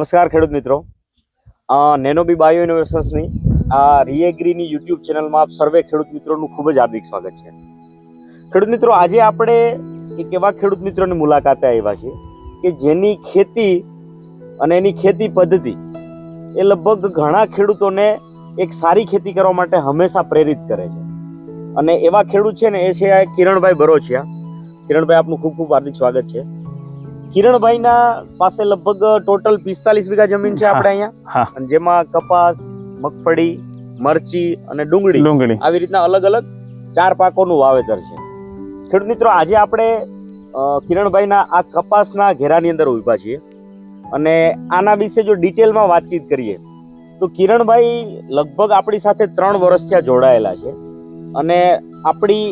નમસ્કાર ખેડૂત મિત્રો. નેનોબી બાયો ઇનોવેશન્સની આ રીએગ્રીની યુટ્યુબ ચેનલમાં આપ સર્વે ખેડૂત મિત્રોનું ખૂબ જ હાર્દિક સ્વાગત છે. ખેડૂત મિત્રો, આજે આપણે એક એવા ખેડૂત મિત્રોની મુલાકાતે આવ્યા છીએ કે જેની ખેતી અને એની ખેતી પદ્ધતિ એ લગભગ ઘણા ખેડૂતોને એક સારી ખેતી કરવા માટે હંમેશા પ્રેરિત કરે છે. અને એવા ખેડૂત છે ને, એ છે કિરણભાઈ બરોચિયા. કિરણભાઈ, આપનું ખૂબ ખૂબ હાર્દિક સ્વાગત છે. કિરણભાઈના પાસે લગભગ ટોટલ પિસ્તાલીસ વીઘા જમીન છે આપણે અહીંયા. અને જેમાં કપાસ મગફળી મરચી અને ડુંગળી ડુંગળી. આવી રીતના અલગ અલગ ચાર પાકોનું વાવેતર છે. ખેડૂત મિત્રો આજે આપણે કિરણભાઈના આ કપાસના ઘેરાની અંદર ઊભા છીએ. અને આના વિશે જો ડિટેલમાં વાતચીત કરીએ તો કિરણભાઈ લગભગ આપણી સાથે ત્રણ વર્ષથી આ જોડાયેલા છે. અને આપણી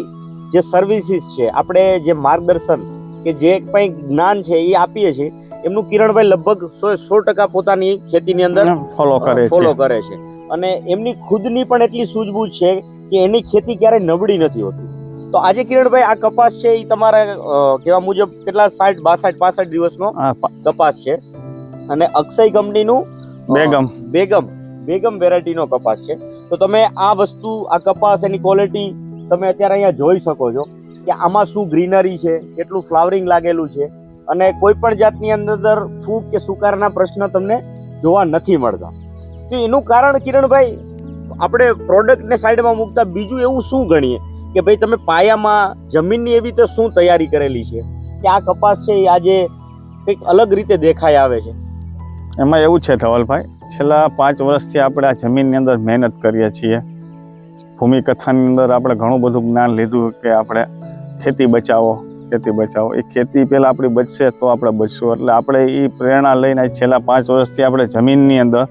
જે સર્વિસીસ છે આપણે જે માર્ગદર્શન કે જે કંઈ જ્ઞાન છે એ આપીએ છીએ એમનું કિરણભાઈ લગભગ સો સો ટકા પોતાની ખેતીની અંદર ફોલો કરે ફોલો કરે છે. અને એમની ખુદની પણ એટલી સૂઝબૂઝ છે કે એની ખેતી ક્યારેય નબળી નથી હોતી. તો આજે કિરણભાઈ આ કપાસ છે એ તમારા કેવા મુજબ કેટલા સાઠ બાસઠ પાસઠ દિવસનો કપાસ છે. અને અક્ષય કંપનીનું બેગમ. બેગમ બેગમ વેરાયટીનો કપાસ છે. તો તમે આ વસ્તુ આ કપાસ એની ક્વોલિટી તમે અત્યારે અહીંયા જોઈ શકો છો. કે આમાં શું ગ્રીનરી છે, કેટલું ફ્લાવરિંગ લાગેલું છે અને કોઈ પણ જાતની અંદર ફૂગ કે સુકારના પ્રશ્ન તમને જોવા નથી મળતા. તો એનું કારણ કિરણભાઈ, આપણે પ્રોડક્ટને સાઈડમાં મૂકતા બીજું એવું શું ગણીએ કે ભાઈ તમે પાયામાં જમીનની એવી તો શું તૈયારી કરેલી છે? કે આ કપાસ છે, એ આજે કંઈક અલગ રીતે દેખાઈ આવે છે. એમાં એવું છે ધવલભાઈ, છેલ્લા પાંચ વર્ષથી આપણે આ જમીનની અંદર મહેનત કરીએ છીએ. ભૂમિ કથાની અંદર આપણે ઘણું બધું જ્ઞાન લીધું કે આપણે ખેતી બચાવો ખેતી બચાવો. એ ખેતી પહેલાં આપણી બચશે તો આપણે બચશું. એટલે આપણે એ પ્રેરણા લઈને છેલ્લા પાંચ વર્ષથી આપણે જમીનની અંદર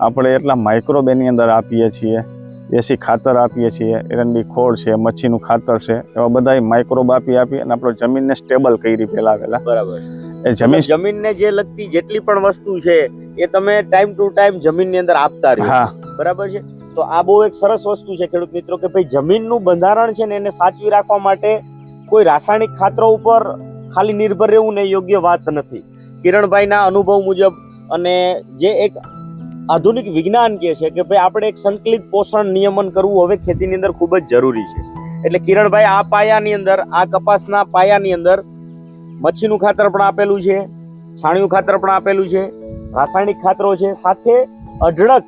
આપણે એટલા માઇક્રોબેની અંદર આપીએ છીએ. દેશી ખાતર આપીએ છીએ. એરંડી ખોળ છે મચ્છીનું ખાતર છે. એવા બધા માઇક્રોબ આપી આપી અને આપણે જમીનને સ્ટેબલ કરી પહેલા પહેલા. બરાબર. એ જમીન જમીનને જે લગતી જેટલી પણ વસ્તુ છે એ તમે ટાઈમ ટુ ટાઈમ જમીનની અંદર આપતા રહ્યો હા. બરાબર છે? તો આ બહુ એક સરસ વસ્તુ છે ખેડૂત મિત્રો કે ભાઈ જમીનનું બંધારણ છે ને એને સાચવી રાખવા માટે કોઈ રાસાયણિક ખાતરો ઉપર ખાલી નિર્ભર રહેવું ને યોગ્ય વાત નથી કિરણભાઈના અનુભવ મુજબ અને જે એક આધુનિક વિજ્ઞાન કહે છે કે ભાઈ આપણે એક સંકલિત પોષણ નિયમન કરવું હવે ખેતીની અંદર ખૂબ જ જરૂરી છે એટલે કિરણભાઈ આ પાયાની અંદર આ કપાસના પાયાની અંદર મચ્છીનું ખાતર પણ આપેલું છે છાણિયું ખાતર પણ આપેલું છે રાસાયણિક ખાતરો છે સાથે અઢળક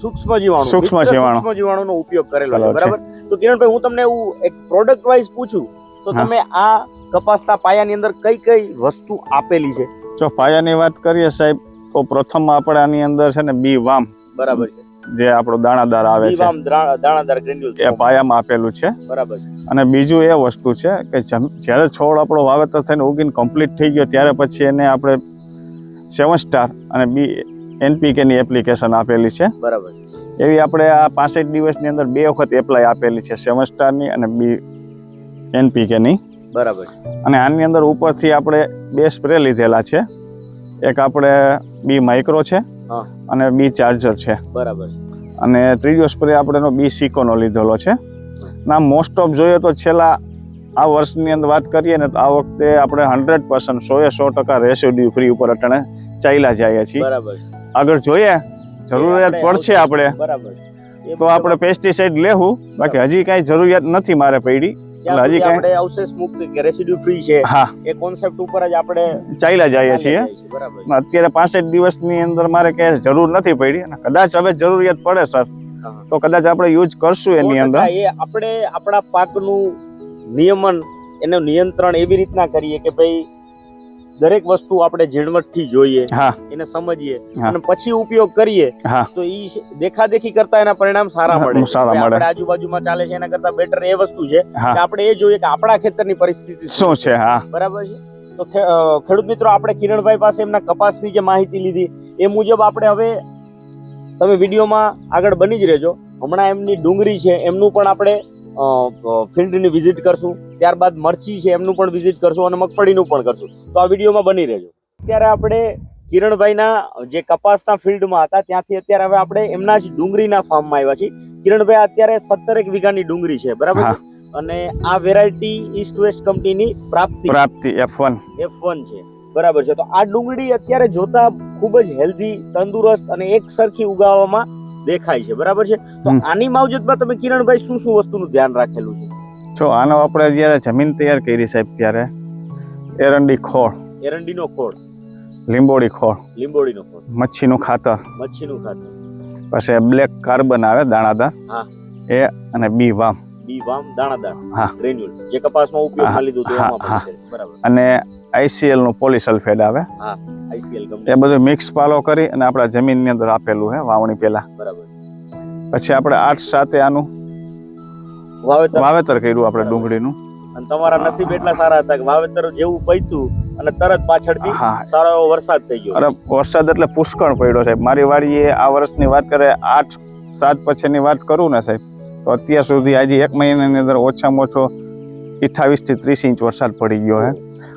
સૂક્ષ્મ જીવાણુ સૂક્ષ્મ જીવાણુ. સૂક્ષ્મ જીવાણુનો ઉપયોગ કરેલો છે. બરાબર તો કિરણભાઈ હું તમને એવું એક પ્રોડક્ટ વાઇઝ પૂછું તો તમે આ કપાસના પાયાની અંદર કઈ કઈ વસ્તુ આપેલી છે? જો પાયાની વાત કરીએ સાહેબ તો પ્રથમ આપણે આની અંદર છે ને બી વામ. બરાબર છે. જે આપણો દાણાદાર આવે છે. દાણાદાર ગ્રેન્યુલ્સ એ પાયામાં આપેલું છે. બરાબર છે. અને બીજું એ વસ્તુ છે કે જ્યારે છોડ આપણો વાવેતર થઈને ઉગીને કમ્પ્લીટ થઈ ગયો ત્યારે પછી એને આપણે સેવન સ્ટાર અને બી એનપીકેની એપ્લિકેશન આપેલી છે. બરાબર એવી આપણે આ પાસઠ દિવસની અંદર બે વખત એપ્લાય આપેલી છે સેવન સ્ટારની અને બી એનપીકેની બરાબર અને આની અંદર ઉપરથી આપણે બે સ્પ્રે લીધેલા છે. એક આપણે બી માઇક્રો છે અને બી ચાર્જર છે. બરાબર અને ત્રીજો સ્પ્રે આપણેનો બી સિકોનો લીધેલો છે. ના મોસ્ટ ઓફ જોઈએ તો છેલ્લા આ વર્ષની અંદર વાત કરીએ ને તો આ વખતે આપણે હંડ્રેડ પર્સન્ટ સો એ સો ટકા રેસિડ્યુ ફ્રી ઉપર અટાણે ચાલ્યા જઈએ છીએ. બરાબર આગળ જોઈએ. જરૂરિયાત પડશે આપણે. બરાબર તો આપણે પેસ્ટિસાઇડ લેવું. બાકી હજી કાંઈ જરૂરિયાત નથી મારે પડી હજી આપણે અવશેષ મુક્ત કે રેસિડ્યુ ફ્રી છે હા. એ કોન્સેપ્ટ ઉપર જ આપણે ચાલ્યા જઈએ છીએ. બરાબર. અત્યારે પાસઠ દિવસની અંદર મારે ક્યાંય જરૂર નથી પડી અને કદાચ હવે જરૂરિયાત પડે સર. તો કદાચ આપણે યુઝ કરશું એની અંદર. એ આપણે આપણા પાકનું નિયમન એનું નિયંત્રણ એવી રીતના કરીએ કે ભાઈ દરેક વસ્તુ આપણે ઝીણવટથી જોઈએ એને સમજીએ અને પછી ઉપયોગ કરીએ તો ઈ દેખાદેખી કરતા એના પરિણામ સારા મળે. સારા મળે. આપણે આજુબાજુમાં ચાલે છે એના કરતા બેટર એ વસ્તુ છે કે આપણે એ જોઈએ કે આપણા ખેતરની પરિસ્થિતિ શું છે. હા. બરાબર છે? તો ખેડૂત મિત્રો આપણે કિરણભાઈ પાસે એમના કપાસની જે માહિતી લીધી એ મુજબ આપણે હવે તમે વિડીયોમાં આગળ બની જ રહેજો. હમણાં એમની ડુંગળી છે એમનું પણ આપણે ફિલ્ડની વિઝિટ કરશું. ત્યારબાદ મરચી છે એમનું પણ વિઝિટ કરશું અને મગફળીનું પણ કરશું. તો આ વિડીયોમાં બની રહેજો. અત્યારે આપણે કિરણભાઈના જે કપાસના ફિલ્ડમાં હતા ત્યાંથી અત્યારે હવે આપણે એમના જ ડુંગળીના ફાર્મમાં આવ્યા છીએ. કિરણભાઈ અત્યારે સત્તરેક વીઘાની ડુંગળી છે બરાબર? અને આ વેરાયટી ઈસ્ટ વેસ્ટ કંપનીની પ્રાપ્તિ પ્રાપ્તિ એફ વન એફ વન છે. બરાબર છે. તો આ ડુંગળી અત્યારે જોતા ખૂબ જ હેલ્ધી તંદુરસ્ત અને એક સરખી ઉગાવવામાં દેખાય છે બરાબર છે? તો આની માવજતમાં તમે કિરણભાઈ શું શું વસ્તુનું ધ્યાન રાખેલું છે? જો આનો આપણે જ્યારે જમીન તૈયાર કરી સાહેબ ત્યારે એરંડી ખોળ. એરંડીનો ખોળ. લીંબોડી ખોળ. લીંબોડીનો ખોળ. મચ્છીનું ખાતર. મચ્છીનું ખાતર. પછી બ્લેક કાર્બન આવે દાણાદાર. હા. એ અને બી વામ. બી વામ દાણાદાર હા. ગ્રેન્યુલ જે કપાસમાં ઉપયોગમાં હા, લીધું હતું એમાં હા. બરાબર. અને આઈસીએલનું પોલીસલ્ફેટ આવે. આઈસીએલ ગમે એ બધું મિક્સ પાલો કરી અને આપણા જમીનની અંદર આપેલું હે વાવણી પહેલા. બરાબર. પછી આપણે આઠ સાથે આનું વાવેતર. વાવેતર કર્યું આપણે ડુંગળીનું. અને તમારા નસીબ એટલા સારા હતા કે વાવેતર જેવું પૈતું અને તરત પાછળથી હા. સારો એવો વરસાદ થઈ ગયો. અરે વરસાદ એટલે પુષ્કળ પડ્યો સાહેબ. મારી વાડીએ આ વર્ષની વાત કરે આઠ સાત પછીની વાત કરું ને સાહેબ. તો અત્યાર સુધી આજે એક મહિનાની અંદર ઓછામાં ઓછો અઠ્ઠાવીસથી ત્રીસ ઇંચ વરસાદ પડી ગયો છે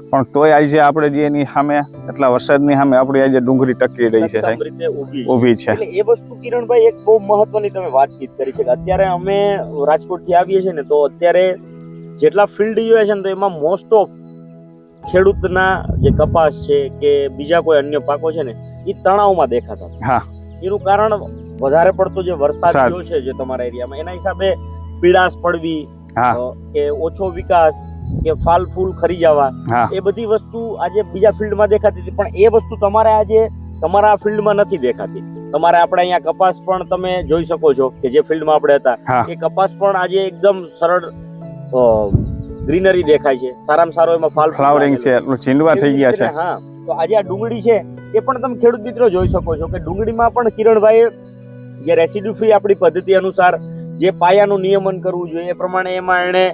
પણ તોય આજે આપણે જે એની સામે એટલા વરસાદની સામે આપણી આજે ડુંગળી ટકી રહી છે ઊભી છે. એ વસ્તુ કિરણભાઈ એક બહુ મહત્વની તમે વાતચીત કરી છે કે અત્યારે અમે રાજકોટથી આવીએ છીએ ને તો અત્યારે જેટલા ફિલ્ડ જોઈએ છે ને તો એમાં મોસ્ટ ઓફ ખેડૂતના જે કપાસ છે કે બીજા કોઈ અન્ય પાકો છે ને એ તણાવમાં દેખાતા હા. એનું કારણ વધારે પડતો જે વરસાદ. થયો છે જે તમારા એરિયામાં એના હિસાબે પીડાશ પડવી કે ઓછો વિકાસ કે ફાલ ફૂલ ખરી જવા એ બધી વસ્તુ આજે બીજા ફિલ્ડમાં દેખાતી હતી. પણ એ વસ્તુ તમારે આજે તમારા ફિલ્ડમાં નથી દેખાતી. તમારે આપણે અહીંયા કપાસ પણ તમે જોઈ શકો છો કે જે ફિલ્ડમાં આપણે હતા. એ કપાસ પણ આજે એકદમ સરળ ગ્રીનરી દેખાય છે. સારામાં સારો એમાં ફાલ ફ્લાવરિંગ છે છીંડવા થઈ ગયા છે. હા. તો આજે આ ડુંગળી છે એ પણ તમે ખેડૂત મિત્રો જોઈ શકો છો કે ડુંગળીમાં પણ કિરણભાઈ જે રેસિડ્યુ ફ્રી આપણી પદ્ધતિ અનુસાર જે પાયાનું નિયમન કરવું જોઈએ, એ પ્રમાણે એમાં એણે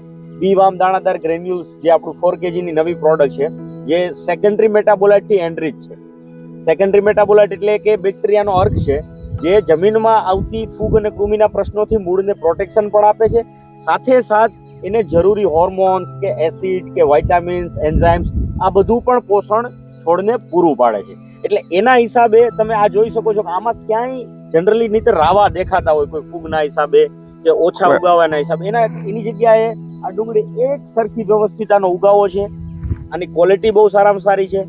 બીવામ દાણાદાર ગ્રેન્યુલ્સ જે આપણું ફોર કેજીની નવી પ્રોડક્ટ છે, જે સેકન્ડરી મેટાબોલાઇટથી એન્ડ્રીચ છે. સેકન્ડરી મેટાબોલાઇટ એટલે કે બેક્ટેરિયાનો અર્ક છે, જે જમીનમાં આવતી ફૂગ અને કૃમિના પ્રશ્નોથી મૂળને પ્રોટેક્શન પણ આપે છે. સાથે સાથ એને જરૂરી હોર્મોન્સ કે એસિડ કે વાઇટામિન્સ એન્ઝાઇમ્સ આ બધું પણ પોષણ છોડને પૂરું પાડે છે. એટલે એના હિસાબે તમે આ જોઈ શકો છો કે આમાં ક્યાંય જનરલી નહીં રાવા દેખાતા હોય કોઈ ફૂગના હિસાબે કે ઓછા. ઉગાવાના હિસાબે. એના એની જગ્યાએ આ ડુંગળી એક સરખી વ્યવસ્થિતાનો ઉગાવો છે આની ક્વોલિટી બહુ સારામાં સારી છે.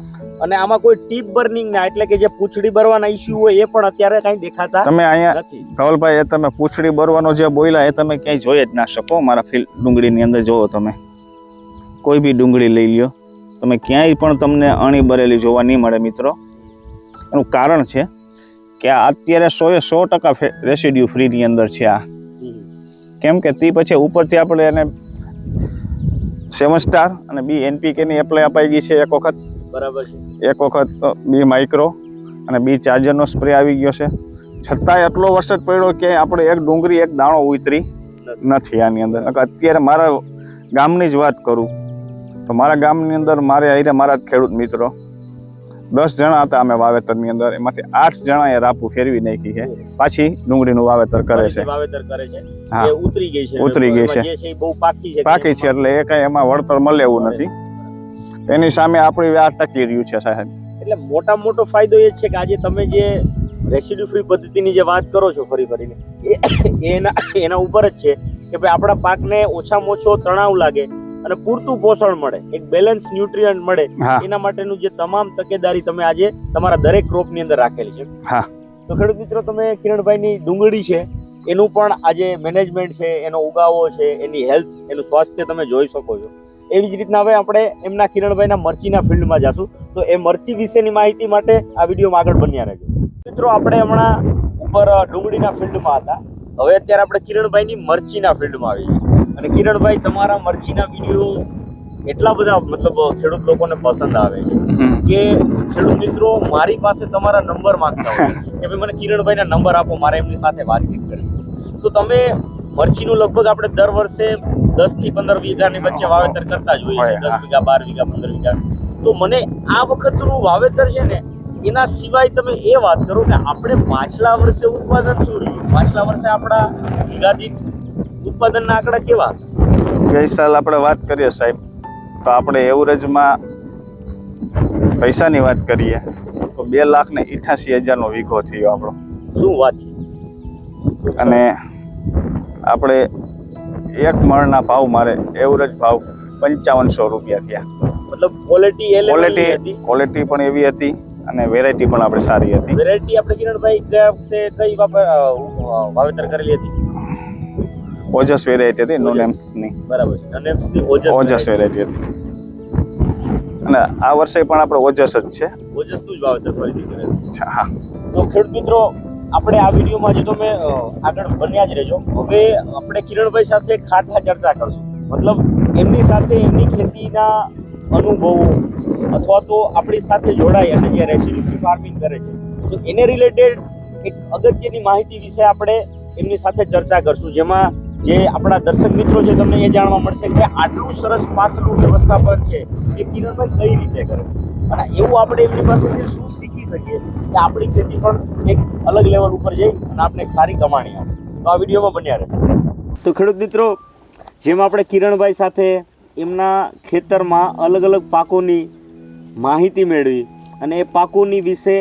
અને આમાં કોઈ ટીપ બર્નિંગ ના એટલે કે જે પૂંછડી ભરવાના ઇસ્યુ હોય એ પણ અત્યારે કઈ દેખાતા તમે અહીંયા ધવલભાઈ એ તમે પૂંછડી બરવાનો જે બોયલા એ તમે ક્યાંય જોઈ જ ના શકો મારા ફીલ ડુંગળીની અંદર. જોવો તમે. કોઈ બી ડુંગળી લઈ લ્યો. તમે ક્યાંય પણ તમને અણી બરેલી જોવા નહીં મળે મિત્રો. એનું કારણ છે કે આ અત્યારે સો એ સો ટકા રેસિડ્યુ ફ્રીની અંદર છે આ. કેમ કે તે પછી ઉપરથી આપણે એને સેવન સ્ટાર અને બી એનપીકેની એપ્લાય અપાઈ ગઈ છે એક વખત. બરાબર છે. એક વખત બી માઇક્રો અને બી ચાર્જરનો સ્પ્રે આવી ગયો છે. છતાંય એટલો વરસાદ પડ્યો કે આપણે એક ડુંગળી એક દાણો ઉતરી નથી આની અંદર. અત્યારે મારા ગામની જ વાત કરું. તો મારા ગામની અંદર મારે આઈને મારા ખેડૂત મિત્રો દસ જણા હતા અમે વાવેતરની અંદર. એમાંથી આઠ જણાએ રાપુ ફેરવી નાખી છે. પાછી ડુંગળીનું વાવેતર કરે છે. વાવેતર કરે છે. હા. ઉતરી ગઈ છે. ઉતરી ગઈ છે. એ બહુ પાકી છે. પાકી છે એટલે એ કઈ એમાં વળતર મળે એવું નથી. એની સામે આપણી આ ટકી રહ્યું છે સાહેબ. એટલે મોટા મોટો ફાયદો એ છે કે આજે તમે જે રેસિડ્યુ ફ્રી પદ્ધતિની જે વાત કરો છો ફરી ફરીને એ એના એના ઉપર જ છે કે ભાઈ આપણા પાકને ઓછામાં ઓછો તણાવ લાગે. અને પૂરતું પોષણ મળે એક બેલેન્સ ન્યુટ્રિયન્ટ મળે એના માટેનું જે તમામ તકેદારી તમે આજે તમારા દરેક ક્રોપની અંદર રાખેલી છે. તો ખેડૂત મિત્રો તમે કિરણભાઈની ડુંગળી છે એનું પણ આજે મેનેજમેન્ટ છે એનો ઉગાવો છે એની હેલ્થ એનું સ્વાસ્થ્ય તમે જોઈ શકો છો. એવી જ રીતના હવે આપણે એમના કિરણભાઈના મરચીના ફિલ્ડમાં જાશું. તો એ મરચી વિશેની માહિતી માટે આ વિડીયોમાં આગળ બન્યા રહેજો. મિત્રો આપણે હમણાં ઉપર ડુંગળીના ફિલ્ડમાં હતા. હવે અત્યારે આપણે કિરણભાઈની મરચીના ફિલ્ડમાં આવી ગયા અને કિરણભાઈ તમારા મરચીના વીડિયો એટલા બધા મતલબ ખેડૂત લોકોને પસંદ આવે છે કે ખેડૂત મિત્રો મારી પાસે તમારા નંબર માંગતા હોય કે ભાઈ મને કિરણભાઈના નંબર આપો મારે એમની સાથે વાતચીત કરવી. તો તમે મરચીનું લગભગ આપણે દર વર્ષે દસથી પંદર વીઘાની વચ્ચે વાવેતર કરતા જ હોઈએ છીએ. દસ વીઘા બાર વીઘા પંદર વીઘા. તો મને આ વખતનું વાવેતર છે ને એના સિવાય તમે એ વાત કરો કે આપણે પાછલા વર્ષે ઉત્પાદન શું રહ્યું? પાછલા વર્ષે આપણા વીઘા દીઠ ઉત્પાદનના આંકડા કેવા? ગઈ સાલ આપણે વાત કરીએ સાહેબ. તો આપણે એવરેજમાં પૈસાની વાત કરીએ તો બે લાખ ને ઇઠાસી હજારનો વીઘો થયો આપણો. શું વાત છે? અને આપણે એક મણના ભાવ મારે એવરેજ ભાવ પંચાવનસો રૂપિયા થયા. મતલબ ક્વોલિટી ક્વોલિટી ક્વોલિટી પણ એવી હતી અને વેરાયટી પણ આપણે સારી હતી. વેરાયટી આપણે કિરણભાઈ ગયા વખતે કઈ વાવેતર કરેલી હતી? ઓજસ વેરાયટી હતી નો. નેમ્સની બરાબર નનેમ્સની ઓજસ ઓજસ વેરાયટી હતી. અને આ વર્ષે પણ આપણે ઓજસ જ છે. ઓજસનું જ વાવેતર ફરીથી કરેલું અચ્છા, હા. તો ખેડૂત મિત્રો આપણે આ વિડીયોમાં જે તમે આગળ બન્યા જ રહેજો. હવે આપણે કિરણભાઈ સાથે ખાટા ચર્ચા કરશું. મતલબ એમની સાથે એમની ખેતીના અનુભવો અથવા તો આપણી સાથે જોડાઈ અને જે રેસિડ્યુ ફાર્મિંગ કરે છે તો એને રિલેટેડ એક અગત્યની માહિતી વિશે આપણે એમની સાથે ચર્ચા કરશું. જેમાં જે આપણા દર્શક મિત્રો છે, તમને એ જાણવા મળશે કે આટલું સરસ પાત્રનું વ્યવસ્થાપન છે એ કિરણભાઈ કઈ રીતે કરે? અને એવું આપણે એમની પાસેથી શું શીખી શકીએ કે આપણી ખેતી પણ એક અલગ લેવલ ઉપર જઈ અને આપણે એક સારી કમાણી આવે તો આ વિડીયોમાં બન્યા રહે. તો ખેડૂત મિત્રો, જેમ આપણે કિરણભાઈ સાથે એમના ખેતરમાં અલગ અલગ પાકોની માહિતી મેળવી અને એ પાકોની વિશે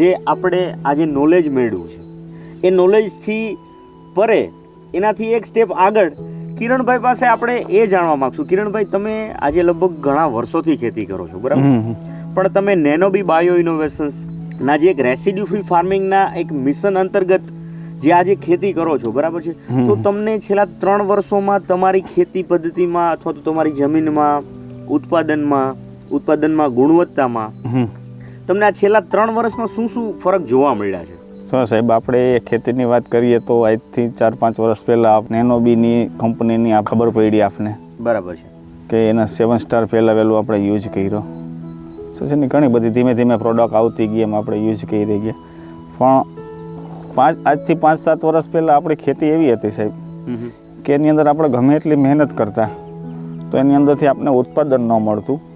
જે આપણે આજે નોલેજ મેળવ્યું છે, એ નોલેજથી પરે એનાથી એક સ્ટેપ આગળ કિરણભાઈ પાસે આપણે એ જાણવા માગશું. કિરણભાઈ તમે આજે લગભગ ઘણા વર્ષોથી ખેતી કરો છો બરાબર. પણ તમે નેનોબી બાયો ઇનોવેશન્સ ના જે એક રેસિડ્યુ ફ્રી ફાર્મિંગના એક મિશન અંતર્ગત જે આજે ખેતી કરો છો બરાબર છે? તો તમને છેલ્લા ત્રણ વર્ષોમાં તમારી ખેતી પદ્ધતિમાં અથવા તો તમારી જમીનમાં ઉત્પાદનમાં ઉત્પાદનમાં ગુણવત્તામાં તમને આ છેલ્લા ત્રણ વર્ષમાં શું શું ફરક જોવા મળ્યા છે? તો સાહેબ આપણે ખેતીની વાત કરીએ તો આજથી ચાર પાંચ વર્ષ પહેલાં નેનોબીની કંપનીની આ ખબર પડી આપને. બરાબર છે. કે એના સેવન સ્ટાર પહેલાં વહેલું આપણે યુઝ કર્યો. શું છે ને ઘણી બધી ધીમે ધીમે પ્રોડક્ટ આવતી ગઈ એમ આપણે યુઝ કરી ગયા. પણ પાંચ આજથી પાંચ સાત વર્ષ પહેલાં આપણી ખેતી એવી હતી સાહેબ કે એની અંદર આપણે ગમે એટલી મહેનત કરતા તો એની અંદરથી આપણે ઉત્પાદન ન મળતું.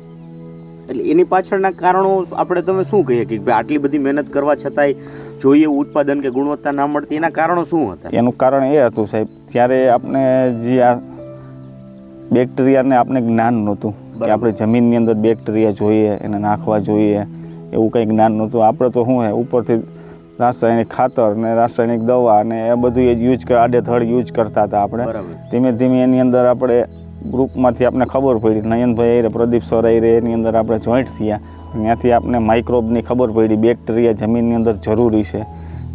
એટલે એની પાછળના કારણો આપણે તમે શું કહીએ કે ભાઈ આટલી બધી મહેનત કરવા છતાંય જોઈએ ઉત્પાદન કે ગુણવત્તા ના મળતી એના કારણો શું હતા? એનું કારણ એ હતું સાહેબ ત્યારે આપણે જે આ બેક્ટેરિયાને આપણે જ્ઞાન નહોતું કે આપણે જમીનની અંદર બેક્ટેરિયા જોઈએ એને નાખવા જોઈએ એવું કંઈ જ્ઞાન નહોતું. આપણે તો શું હે ઉપરથી રાસાયણિક ખાતર ને રાસાયણિક દવા ને એ બધું એ યુઝ આડેધડ યુઝ કરતા હતા આપણે. ધીમે ધીમે એની અંદર આપણે ગ્રુપમાંથી આપણે ખબર પડી. નયનભાઈ રે પ્રદીપ સર રે એની અંદર આપણે જોઈન્ટ થયા. ત્યાંથી આપણે માઇક્રોબની ખબર પડી. બેક્ટેરિયા જમીનની અંદર જરૂરી છે.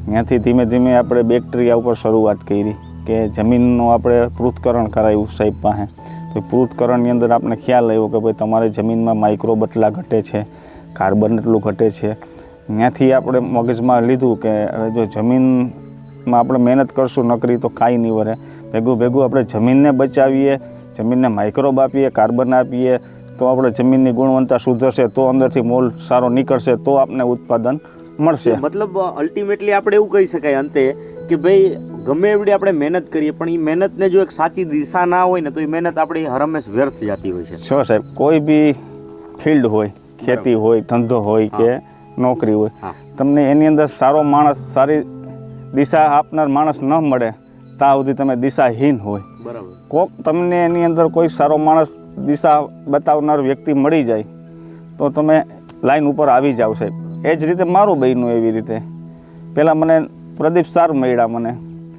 ત્યાંથી ધીમે ધીમે આપણે બેક્ટેરિયા ઉપર શરૂઆત કરી કે જમીનનું આપણે પૃથ્થકરણ કરાયું સાહેબ પાસે. તો પૃથ્થકરણની અંદર આપણે ખ્યાલ આવ્યો કે ભાઈ તમારે જમીનમાં માઇક્રોબ એટલા ઘટે છે કાર્બન એટલું ઘટે છે. ત્યાંથી આપણે મગજમાં લીધું કે હવે જો જમીનમાં આપણે મહેનત કરશું નકરી તો કાંઈ નહીં વરે. ભેગું ભેગું આપણે જમીનને બચાવીએ જમીનને માઇક્રોબ આપીએ કાર્બન આપીએ તો આપણે જમીનની ગુણવત્તા સુધરશે તો અંદરથી મોલ સારો નીકળશે તો આપને ઉત્પાદન મળશે. મતલબ અલ્ટિમેટલી આપણે એવું કહી શકાય અંતે કે ભાઈ ગમે એવડી આપણે મહેનત કરીએ પણ એ મહેનતને જો એક સાચી દિશા ના હોય ને તો એ મહેનત આપણી હરમેશ વ્યર્થ જતી હોય છે. છો સાહેબ કોઈ બી ફિલ્ડ હોય ખેતી હોય ધંધો હોય કે નોકરી હોય તમને એની અંદર સારો માણસ સારી દિશા આપનાર માણસ ન મળે ત્યાં સુધી તમે દિશાહીન હોય. બરાબર. કોક તમને એની અંદર કોઈ સારો માણસ દિશા બતાવનાર વ્યક્તિ મળી જાય તો તમે લાઈન ઉપર આવી જાવ સાહેબ. એ જ રીતે મારું બહેનું એવી રીતે. પહેલાં મને પ્રદીપ સાર મળ્યા મને.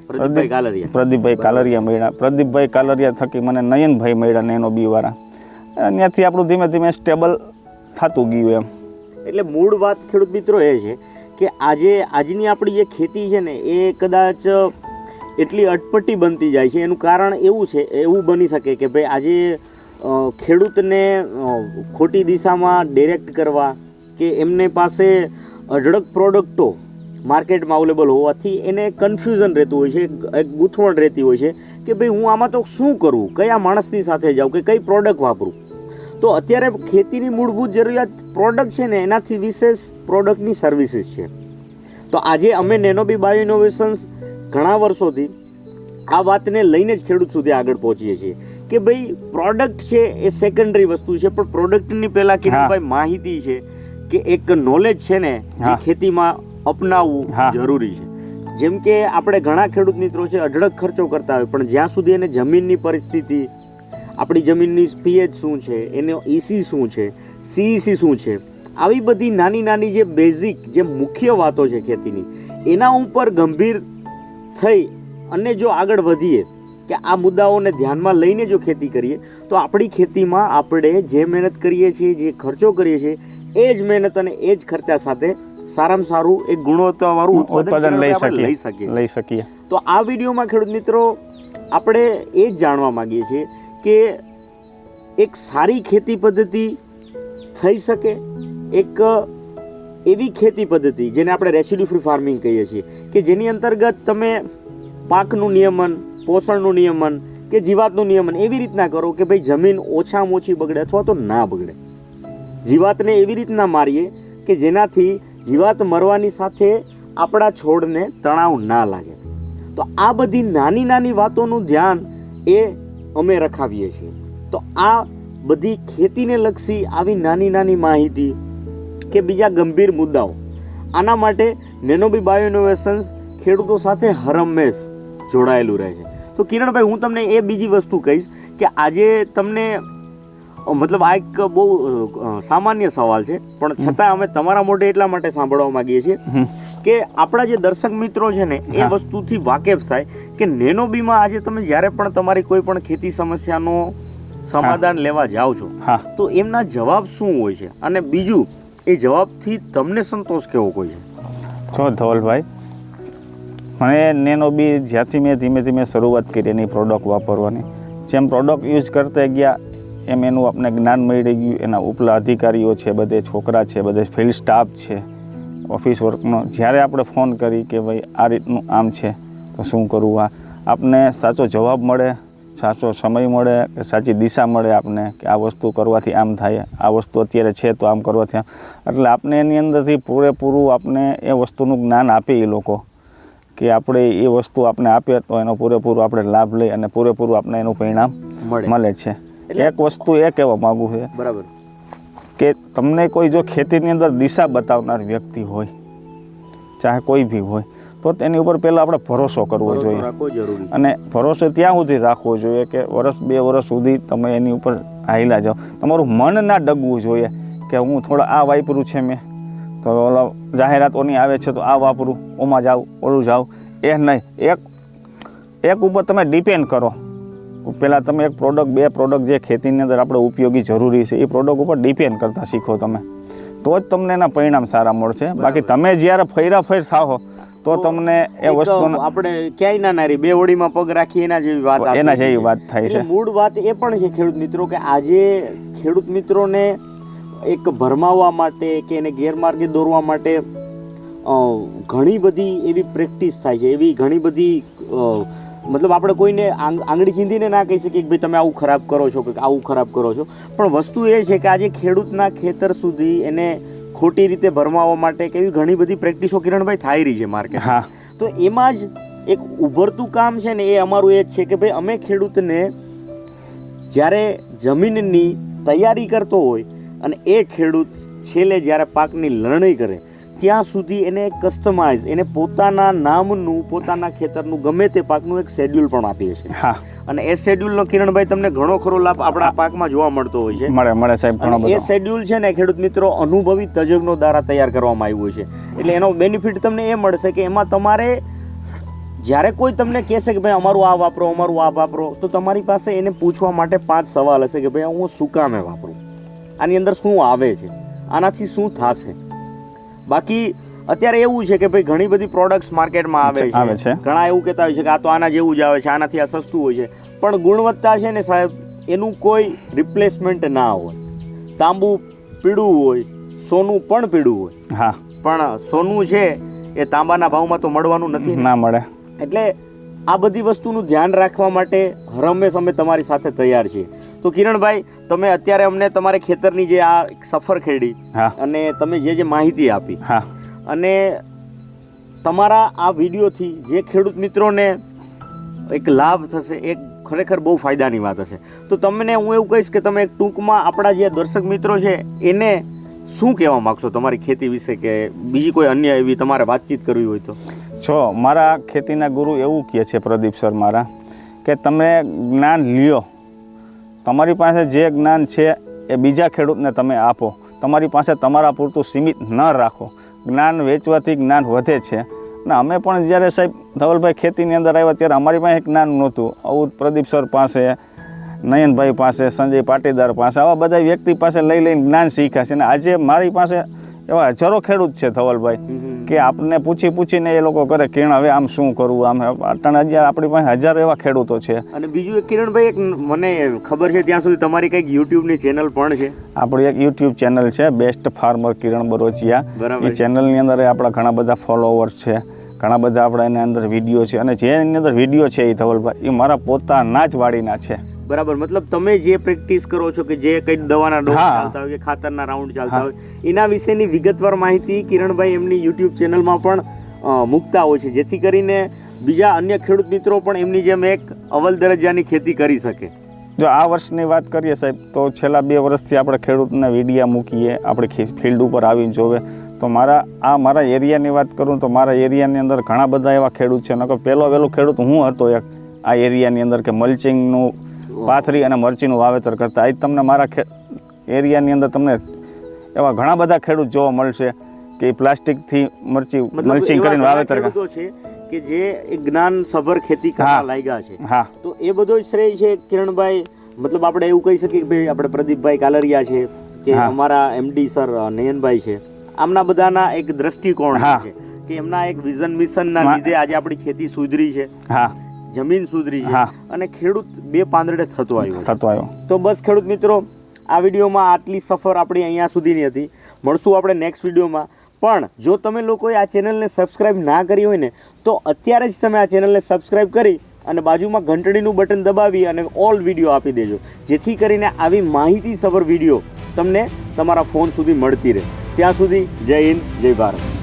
પ્રદીપભાઈ કાલરિયા. પ્રદીપભાઈ કાલરિયા મળ્યા. પ્રદીપભાઈ કાલરિયા થકી મને નયનભાઈ મળ્યા નેનો બીવાળા ત્યાંથી આપણું ધીમે ધીમે સ્ટેબલ થતું ગયું એમ. એટલે મૂળ વાત ખેડૂત મિત્રો એ છે કે આજે, આજની આપણી જે ખેતી છે ને, એ કદાચ એટલી અટપટી બનતી જાય છે. એનું કારણ એવું છે, એવું બની શકે કે ભાઈ આજે ખેડૂતને ખોટી દિશામાં ડિરેક્ટ કરવા કે એમને પાસે અઢળક પ્રોડક્ટો માર્કેટમાં અવેલેબલ હોવાથી એને કન્ફ્યુઝન રહેતું હોય છે, એક- ગૂંથવણ રહેતી હોય છે કે ભાઈ હું આમાં તો શું કરું? કયા માણસની સાથે જાઉં કે કઈ પ્રોડક્ટ વાપરું? તો અત્યારે ખેતીની મૂળભૂત જરૂરિયાત પ્રોડક્ટ છે ને એનાથી વિશેષ પ્રોડક્ટની સર્વિસીસ છે. તો આજે અમે નેનોબી બાયો ઇનોવેશન્સ ઘણા વર્ષોથી આ વાતને લઈને જ ખેડૂત સુધી આગળ પહોંચીએ છીએ કે ભાઈ પ્રોડક્ટ છે એ સેકન્ડરી વસ્તુ છે પણ પ્રોડક્ટની પહેલાં પહેલા ભાઈ માહિતી છે કે એક નોલેજ છે ને જે ખેતીમાં અપનાવવું જરૂરી છે. જેમ કે આપણે ઘણા ખેડૂત મિત્રો છે અઢળક ખર્ચો કરતા હોય પણ જ્યાં સુધી એને જમીનની પરિસ્થિતિ આપણી જમીનની પીએચ શું છે એનો ઈસી શું છે સીઈસી શું છે આવી બધી નાની નાની જે બેઝિક જે મુખ્ય વાતો છે ખેતીની એના ઉપર ગંભીર થઈ અને જો આગળ વધીએ કે આ મુદ્દાઓને ધ્યાનમાં લઈને જો ખેતી કરીએ તો આપણી ખેતીમાં આપણે જે મહેનત કરીએ છીએ જે ખર્ચો કરીએ છીએ એ જ મહેનત અને એ જ ખર્ચા સાથે સારામાં સારું એક ગુણવત્તાવાળું ઉત્પાદન લઈ શકીએ. લઈ શકીએ. તો આ વિડીયોમાં ખેડૂત મિત્રો આપણે એ જ જાણવા માંગીએ છીએ કે એક સારી ખેતી પદ્ધતિ થઈ શકે, એક એવી ખેતી પદ્ધતિ જેને આપણે રેસિડ્યુ ફ્રી ફાર્મિંગ કહીએ છીએ, કે જેની અંતર્ગત તમે પાકનું નિયમન, પોષણનું નિયમન કે જીવાતનું નિયમન એવી રીતના કરો કે ભાઈ જમીન ઓછામાં ઓછી બગડે અથવા તો ના બગડે. જીવાતને એવી રીતના મારીએ કે જેનાથી જીવાત મરવાની સાથે આપણા છોડને તણાવ ના લાગે. તો આ બધી નાની નાની વાતોનું ધ્યાન એ અમે રખાવીએ છીએ. તો આ બધી ખેતીને લક્ષી આવી નાની નાની માહિતી કે બીજા ગંભીર મુદ્દાઓ આના માટે નેનોબી બાયો ઇનોવેશન્સ ખેડૂતો સાથે હરમેશ જોડાયેલું રહે છે. તો કિરણભાઈ હું તમને એ બીજી વસ્તુ કહીશ કે આજે તમને મતલબ આ એક બહુ સામાન્ય સવાલ છે પણ છતાં અમે તમારા મોઢે એટલા માટે સાંભળવા માંગીએ છીએ. કે આપણા જે દર્શક મિત્રો છે ને એ વસ્તુથી વાકેફ થાય કે નેનોબીમાં આજે તમે જ્યારે પણ તમારી કોઈ પણ ખેતી સમસ્યાનો સમાધાન લેવા જાઓ છો તો એમના જવાબ શું હોય છે? અને બીજું એ જવાબથી તમને સંતોષ કેવો કોઈ છે? જો ધવલભાઈ મને નેનો બી જ્યાંથી મેં ધીમે ધીમે શરૂઆત કરી એની પ્રોડક્ટ વાપરવાની. જેમ પ્રોડક્ટ યુઝ કરતા ગયા એમ એનું આપણે જ્ઞાન મળી ગયું. એના ઉપલા અધિકારીઓ છે બધે છોકરા છે બધે ફિલ્ડ સ્ટાફ છે. ઓફિસ વર્કનો જ્યારે આપણે ફોન કરી કે ભાઈ આ રીતનું આમ છે તો શું કરવું આ? આપને સાચો જવાબ મળે સાચો સમય મળે કે સાચી દિશા મળે આપને કે આ વસ્તુ કરવાથી આમ થાય આ વસ્તુ અત્યારે છે તો આમ કરવાથી આમ. એટલે આપને એની અંદરથી પૂરેપૂરું આપને એ વસ્તુનું જ્ઞાન આપે એ લોકો. કે આપણે એ વસ્તુ આપણે આપીએ તો એનો પૂરેપૂરો આપણે લાભ લઈ અને પૂરેપૂરું આપણે એનું પરિણામ મળે. મળે છે. એક વસ્તુ એ કહેવા માગું છે. બરાબર. કે તમને કોઈ જો ખેતીની અંદર દિશા બતાવનાર વ્યક્તિ હોય ચાહે કોઈ બી હોય તો તેની ઉપર પહેલાં આપણે ભરોસો કરવો જોઈએ. અને ભરોસો ત્યાં સુધી રાખવો જોઈએ કે વર્ષ બે વર્ષ સુધી તમે એની ઉપર હાઈલા જાઓ. તમારું મન ના ડગવું જોઈએ કે હું થોડા આ વાપરું છે મેં. તો ઓલા જાહેરાતોની આવે છે તો આ વાપરું ઓમાં જાઉં ઓલું જાઉં એ નહીં એક એક ઉપર તમે ડિપેન્ડ કરો. પહેલાં તમે એક પ્રોડક્ટ બે પ્રોડક્ટ જે ખેતીની અંદર આપણે ઉપયોગી જરૂરી છે એ પ્રોડક્ટ ઉપર ડિપેન્ડ કરતા શીખો તમે. તો જ તમને એના પરિણામ સારા મળશે. બાકી તમે જ્યારે ફૈરા થાવો થાઓ તો તમને એ વસ્તુ આપણે ક્યાંય ના નારી બે હોડીમાં પગ રાખી એના જેવી વાત એના જેવી વાત થાય છે. મૂળ વાત એ પણ છે ખેડૂત મિત્રો કે આજે ખેડૂત મિત્રોને એક ભરમાવવા માટે કે એને ગેરમાર્ગે દોરવા માટે ઘણી બધી એવી પ્રેક્ટિસ થાય છે. એવી ઘણી બધી મતલબ આપણે કોઈને આંગળી ચીંધીને ના કહી શકીએ કે ભાઈ તમે આવું ખરાબ કરો છો કે આવું ખરાબ કરો છો. પણ વસ્તુ એ છે કે આજે ખેડૂતના ખેતર સુધી એને ખોટી રીતે ભરમાવવા માટે કે એવી ઘણી બધી પ્રેક્ટિસો કિરણભાઈ થાય રહી છે માર્કેટ. હા. તો એમાં જ એક ઉભરતું કામ છે ને એ અમારું એ જ છે કે ભાઈ અમે ખેડૂતને જ્યારે જમીનની તૈયારી કરતો હોય અને એ ખેડૂત છેલ્લે જ્યારે પાકની લણણી કરે ત્યાં સુધી એને કસ્ટમાઇઝ એને પોતાના નામનું પોતાના ખેતરનું ગમે તે પાકનું એક શેડ્યુલ પણ આપીએ છીએ હા. અને એ શેડ્યુલનો કિરણભાઈ તમને ઘણો ખરો લાભ આપણા પાકમાં જોવા મળતો હોય છે. મળે મળે સાહેબ ઘણો એ શેડ્યુલ છે ને ખેડૂત મિત્રો અનુભવી તજજ્ઞો દ્વારા તૈયાર કરવામાં આવ્યું છે. એટલે એનો બેનિફિટ તમને એ મળશે કે એમાં તમારે જ્યારે કોઈ તમને કહેશે કે ભાઈ અમારું આ વાપરો અમારું આ વાપરો તો તમારી પાસે એને પૂછવા માટે પાંચ સવાલ હશે કે ભાઈ હું શું કામે વાપરું? આની અંદર શું આવે છે? આનાથી શું થશે? બાકી અત્યારે એવું છે કે ભાઈ ઘણી બધી પ્રોડક્ટ્સ માર્કેટમાં આવે છે. ઘણા એવું કહેતા હોય છે કે આ તો આના જેવું જ આવે છે આનાથી આ સસ્તું હોય છે. પણ ગુણવત્તા છે ને સાહેબ એનું કોઈ રિપ્લેસમેન્ટ ના હોય. તાંબુ પીળું હોય સોનું પણ પીળું હોય. હા. પણ સોનું છે એ તાંબાના ભાવમાં તો મળવાનું નથી ના મળે. એટલે આ બધી વસ્તુનું ધ્યાન રાખવા માટે હરમેશ અમે તમારી સાથે તૈયાર છીએ. તો કિરણભાઈ તમે અત્યારે અમને તમારે ખેતરની જે આ સફર ખેડી અને તમે જે જે માહિતી આપી હા. અને તમારા આ વિડીયોથી જે ખેડૂત મિત્રોને એક લાભ થશે એક ખરેખર બહુ ફાયદાની વાત હશે. તો તમને હું એવું કહીશ કે તમે ટૂંકમાં આપણા જે દર્શક મિત્રો છે એને શું કહેવા માગશો તમારી ખેતી વિશે કે બીજી કોઈ અન્ય એવી તમારે વાતચીત કરવી હોય તો? જો મારા ખેતીના ગુરુ એવું કહે છે પ્રદીપ સર મારા, કે તમે જ્ઞાન લ્યો. તમારી પાસે જે જ્ઞાન છે એ બીજા ખેડૂતને તમે આપો. તમારી પાસે તમારા પૂરતું સીમિત ન રાખો. જ્ઞાન વેચવાથી જ્ઞાન વધે છે. ને, અમે પણ જ્યારે સાહેબ ધવલભાઈ ખેતીની અંદર આવ્યા ત્યારે અમારી પાસે જ્ઞાન નહોતું. આવું પ્રદીપ સર પાસે, નયનભાઈ પાસે, સંજય પાટીદાર પાસે, આવા બધા વ્યક્તિ પાસે લઈ લઈને જ્ઞાન શીખ્યા છે. અને આજે મારી પાસે એવા હજારો ખેડૂત છે ધવલભાઈ કે આપને પૂછી પૂછીને એ લોકો કરે કિરણ હવે આમ શું કરવું? આમ અટાણે હજાર આપણી પાસે હજાર એવા ખેડૂતો છે. અને બીજું એક કિરણભાઈ એક મને ખબર છે ત્યાં સુધી તમારી કંઈક યુટ્યુબની ચેનલ પણ છે. આપણી એક યુટ્યુબ ચેનલ છે બેસ્ટ ફાર્મર કિરણ બરોચિયા. એ ચેનલની અંદર આપણા ઘણા બધા ફોલોવર્સ છે ઘણા બધા આપણા એની અંદર વીડિયો છે અને જે એની અંદર વીડિયો છે એ ધવલભાઈ એ મારા પોતાના જ વાડીના છે. બરાબર. મતલબ તમે જે પ્રેક્ટિસ કરો છો કે જે કઈ દવાના ડોઝ. ચાલતા હોય કે ખાતરના રાઉન્ડ ચાલતા હોય એના વિશેની વિગતવાર માહિતી કિરણભાઈ એમની યુટ્યુબ ચેનલમાં પણ મૂકતા હોય છે. જેથી કરીને બીજા અન્ય ખેડૂત મિત્રો પણ એમની જેમ એક અવલ દરજ્જાની ખેતી કરી શકે. જો આ વર્ષની વાત કરીએ સાહેબ તો છેલ્લા બે વર્ષથી આપણે ખેડૂતને વિડીયા મૂકીએ આપણે ફિલ્ડ ઉપર આવીને જોવે. તો મારા આ મારા એરિયાની વાત કરું તો મારા એરિયાની અંદર ઘણા બધા એવા ખેડૂત છે. નકર પહેલો વહેલો ખેડૂત હું હતો એક આ એરિયાની અંદર કે મલ્ચિંગનું પાથરી અને મરચીનું વાવેતર કરતા. આજ તમને મારા એરિયાની અંદર તમને એવા ઘણા બધા ખેડૂત જોવા મળશે કે પ્લાસ્ટિકથી મરચી મલ્ચિંગ કરીને વાવેતર છે કે જે જ્ઞાન સભર ખેતી કરવા. લાગ્યા છે. હા. તો એ બધો જ શ્રેય છે કિરણભાઈ. મતલબ આપણે એવું કહી શકીએ કે ભાઈ આપણે પ્રદીપભાઈ કાલરિયા છે કે અમારા એમડી સર નયનભાઈ છે. આમના બધાના એક દ્રષ્ટિકોણ. છે કે એમના એક વિઝન મિશનના લીધે આજે આપણી ખેતી સુધરી છે. હા. જમીન સુધરી છે. અને ખેડૂત બે પાંદડે થતો આવ્યો. થતો આવ્યો. તો બસ ખેડૂત મિત્રો આ વિડીયોમાં આટલી સફર આપણી અહીંયા સુધીની હતી. મળશું આપણે નેક્સ્ટ વિડીયોમાં. પણ જો તમે લોકોએ આ ચેનલને સબસ્ક્રાઇબ ના કરી હોય ને તો અત્યારે જ તમે આ ચેનલને સબસ્ક્રાઇબ કરી અને બાજુમાં ઘંટડીનું બટન દબાવી અને ઓલ વીડિયો આપી દેજો. જેથી કરીને આવી માહિતી સભર વીડિયો તમને તમારા ફોન સુધી મળતી રહે. ત્યાં સુધી જય હિન્દ જય ભારત.